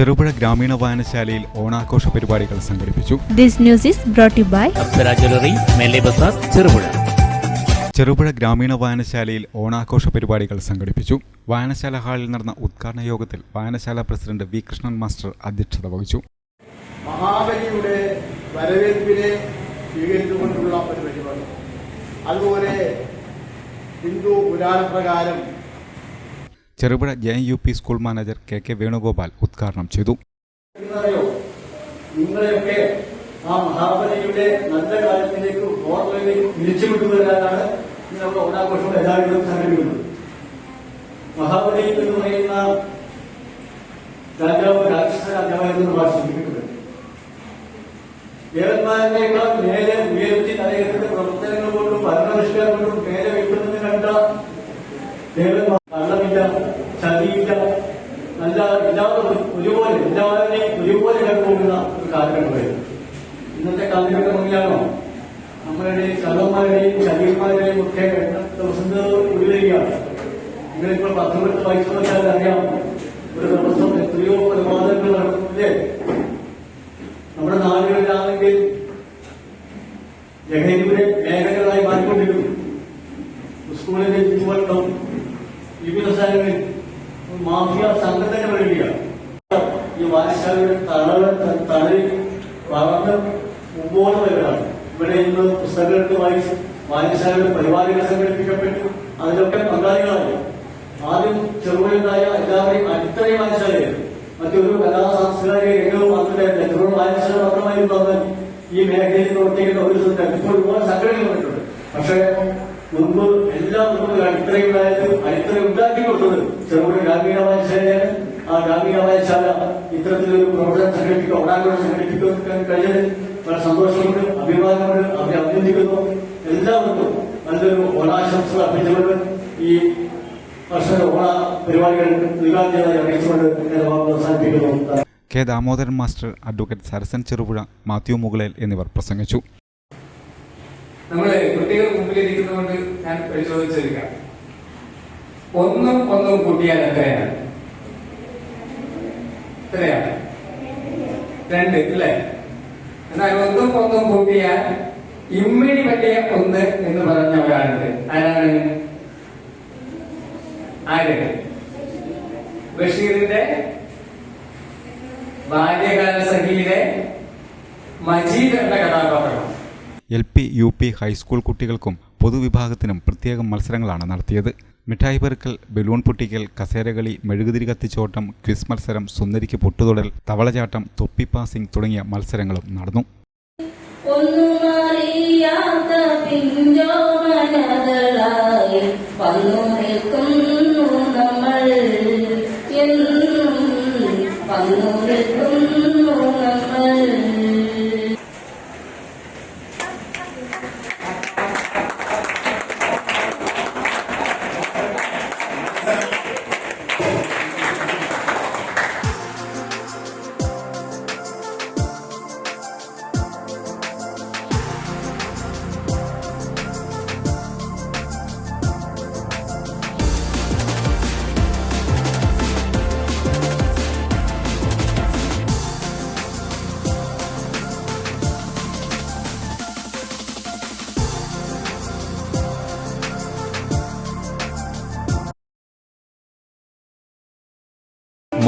ചെറുപുഴ ഗ്രാമീണ വായനശാലയിൽ ഓണാഘോഷ പരിപാടികൾ സംഘടിപ്പിച്ചു. This news is brought by Apsara jewellery മേലെ ബസാർ ചെറുപുഴ. ചെറുപുഴ ഗ്രാമീണ വായനശാലയിൽ ഓണാഘോഷ പരിപാടികൾ സംഘടിപ്പിച്ചു. വായനശാല ഹാളിൽ നടന്ന ഉദ്ഘാടന യോഗത്തിൽ വായനശാല പ്രസിഡന്റ് വി കൃഷ്ണൻ മാസ്റ്റർ അധ്യക്ഷത വഹിച്ചു. മഹാബലിയുടെ വരവേൽപ്പിനെ സ്വീകരിച്ചുകൊണ്ടുള്ള ഒരു പരിപാടി. അതുപോലെ Hindu പുരാണപ്രകാരം Cherupuzha J U P school manager K K Venugopal ഉദ്ഘാടനം ചെയ്തു. നിങ്ങളെയൊക്കെ ഉയർത്തി അദ്ദേഹത്തിന്റെ പ്രവർത്തനങ്ങൾ കൊണ്ടും ഭരണപരിഷ്കാരം കൊണ്ടും മേലെ കണ്ട ദേവന്മാർ കള്ളമില്ല ചതിയില്ല നല്ല എല്ലാവരും ഒരുപോലെ എല്ലാവരെയും ഒരുപോലെ കണ്ടുപോകുന്ന ഒരു കാലഘട്ടമായിരുന്നു ഇന്നത്തെ കാലഘട്ടം നോക്കിയാണോ നമ്മളുടെ ചതന്മാരുടെയും ചതിയന്മാരുടെയും ഒക്കെ എണ്ണം ദിവസം ഉയരുകയാണ് നിങ്ങളിപ്പോൾ പത്തൊമ്പത് വയസ്സ് വെച്ചാൽ അറിയാം. ഒരു ദിവസം എത്രയോ കൊലപാതകങ്ങൾ നടക്കുന്നില്ലേ നമ്മുടെ നാടുകളിലാണെങ്കിൽ ലഹരിയുടെ മേഖലകളായി മാറിക്കൊണ്ടിരിക്കുന്നു. സ്കൂളിലെ ചുറ്റുവട്ടം വിവിധ സ്ഥലങ്ങളിൽ മാഫിയ സംഘടന വരികയാണ്. ഈ വായനശാലയുടെ തളവ് തളരി വളർന്ന് മുമ്പോട്ട് വരികയാണ് ഇവിടെ ഇന്ന് പുസ്തകങ്ങൾക്ക് വായിച്ച് വായനശാലയുടെ പരിപാടികൾ സംഘടിപ്പിക്കപ്പെട്ടു. അതിലൊക്കെ പങ്കാളികളായി. ആദ്യം ചെറുപുഴയുണ്ടായ എല്ലാവരെയും അടിത്തറയും വായനശാലയായിരുന്നു. മറ്റൊരു കലാ സാംസ്കാരിക രംഗവും മാത്രമല്ല ചെറുപുഴ വായനശാല മാത്രമായിരുന്നു അന്ന് ഈ മേഖലയിൽ പ്രവർത്തിക്കുന്ന ഒരു സ്ഥലത്ത് ഇപ്പോൾ ഒരുപാട് സംഘടനകൾ വന്നിട്ടുണ്ട്. പക്ഷേ മുമ്പ് എല്ലാ മുമ്പ് അടിത്തറയുണ്ടായത് അടിത്തറ ഉണ്ടാക്കി കൊടുത്തത് ചെറുപുഴ ഗ്രാമീണ വായനശാലയാണ്. ആ ഗ്രാമീണ വായനശാല ഇത്തരത്തിലൊരു പ്രവർത്തനം സംഘടിപ്പിക്കുക ഓണാഘോഷം സംഘടിപ്പിക്കാൻ കഴിഞ്ഞത് വളരെ സന്തോഷമുണ്ട് അഭിമാനമുണ്ട് അവരെ അഭിനന്ദിക്കുന്നു. എല്ലാവർക്കും നല്ലൊരു ഓണാശംസകൾ അർപ്പിച്ചുകൊണ്ട് ഈ വർഷത്തെ ഓണ പരിപാടികൾ ഉദ്ഘാടനം അറിയിച്ചുകൊണ്ട് എന്റെ ഭാഗം അവസാനിപ്പിക്കുന്നു. K Damodaran master advocate Sarasan Cherupuzha Mathew Mukalel എന്നിവർ പ്രസംഗിച്ചു. നമ്മളെ കുട്ടികൾ മുമ്പിലിരിക്കുന്നതുകൊണ്ട് ഞാൻ പരിശോധിച്ചിരിക്കാം ഒന്നും ഒന്നും കൂട്ടിയാൽ എത്രയാണ്? എത്രയാണ്? രണ്ട് അല്ലേ? എന്നാൽ ഒന്നും ഒന്നും കൂട്ടിയാൽ ഇമ്മിണി പറ്റിയ ഒന്ന് എന്ന് പറഞ്ഞ ഒരാളുണ്ട്. ആരാണ്? ആര്? ബഷീറിന്റെ ബാല്യകാല സഖിയിലെ മജീദ് എന്ന കഥാപാത്രം. L P U P high school കുട്ടികൾക്കും പൊതുവിഭാഗത്തിനും പ്രത്യേകം മത്സരങ്ങളാണ് നടത്തിയത്. മിഠായി പെറുക്കൽ ബലൂൺ പൊട്ടിക്കൽ കസേരകളി മെഴുകുതിരി കത്തിച്ചോട്ടം ക്വിസ് മത്സരം സുന്ദരിക്ക് പൊട്ടുതൊടൽ തവളചാട്ടം തൊപ്പി പാസിംഗ് തുടങ്ങിയ മത്സരങ്ങളും നടന്നു. നമ്മൾ.